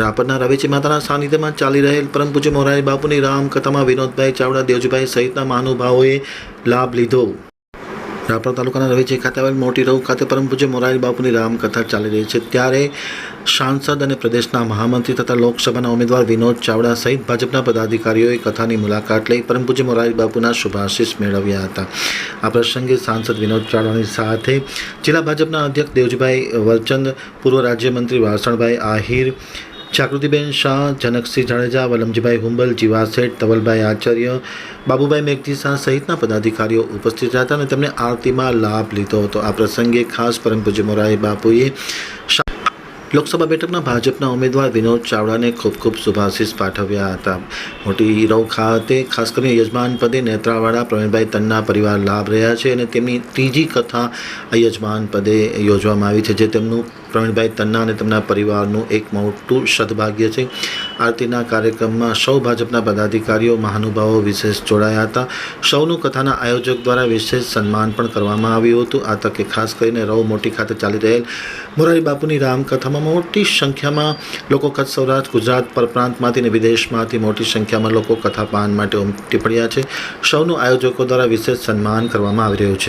રાપરના રવેચી માતાના સાનિધ્યમાં ચાલી રહેલ પરમ પૂજ્ય મોરારી બાપુની રામકથામાં વિનોદભાઈ ચાવડા, દેવજીભાઈ સહિતના મહાનુભાવોએ લાભ લીધો. રાપર તાલુકાના રવેચી ખાતે આવેલ મોટી રવ ખાતે પરમ પૂજ્ય મોરારી બાપુની રામકથા ચાલી રહી છે. ત્યારે સાંસદ અને પ્રદેશના મહામંત્રી તથા લોકસભાના ઉમેદવાર વિનોદ ચાવડા સહિત ભાજપના પદાધિકારીઓએ કથાની મુલાકાત લઈ પરમ પૂજ્ય મોરારી બાપુના શુભાશીષ મેળવ્યા હતા. આ પ્રસંગે સાંસદ વિનોદ ચાવડાની સાથે જિલ્લા ભાજપના અધ્યક્ષ દેવજીભાઈ વરચંદ પૂર્વ રાજ્યમંત્રી વાસણભાઈ આહિર જાગૃતિબેન શાહ, જનકસિંહ જાડેજા, વલમજીભાઈ હુંબલ, જીવા શેઠ તવલભાઈ આચાર્ય, બાબુભાઈ મેઘજી શાહ સહિતના પદાધિકારીઓ ઉપસ્થિત રહ્યા હતા અને તેમણે આરતીમાં લાભ લીધો હતો. આ પ્રસંગે ખાસ પરમ પૂજ્ય મોરારી બાપુએ લોકસભા બેઠકના ભાજપના ઉમેદવાર વિનોદ ચાવડાને ખૂબ ખૂબ શુભાશીષ પાઠવ્યા હતા. મોટી રવ ખાતે ખાસ કરીને યજમાન પદે નેત્રાવાળા પ્રવીણભાઈ તન્ના પરિવાર લાભ રહ્યા છે અને તેમની ત્રીજી કથા આ યજમાન પદે યોજવામાં આવી છે, જે તેમનું પ્રવીણભાઈ તન્ના અને તેમના પરિવારનું એક મોટું સદભાગ્ય છે. આરતીના કાર્યક્રમમાં સૌ ભાજપના પદાધિકારીઓ, મહાનુભાવો વિશેષ જોડાયા હતા. સૌનું કથાના આયોજક દ્વારા વિશેષ સન્માન પણ કરવામાં આવ્યું હતું. આ તકે ખાસ કરીને રવ મોટી ખાતે ચાલી રહેલ મોરારી બાપુની રામકથામાં મોટી સંખ્યામાં લોકો કચ્છ સૌરાષ્ટ્ર, ગુજરાત પરપ્રાંતમાંથી અને વિદેશમાંથી મોટી સંખ્યામાં લોકો કથા પાન માટે ઉમટી પડ્યા છે. સૌનું આયોજકો દ્વારા વિશેષ સન્માન કરવામાં આવી રહ્યું છે.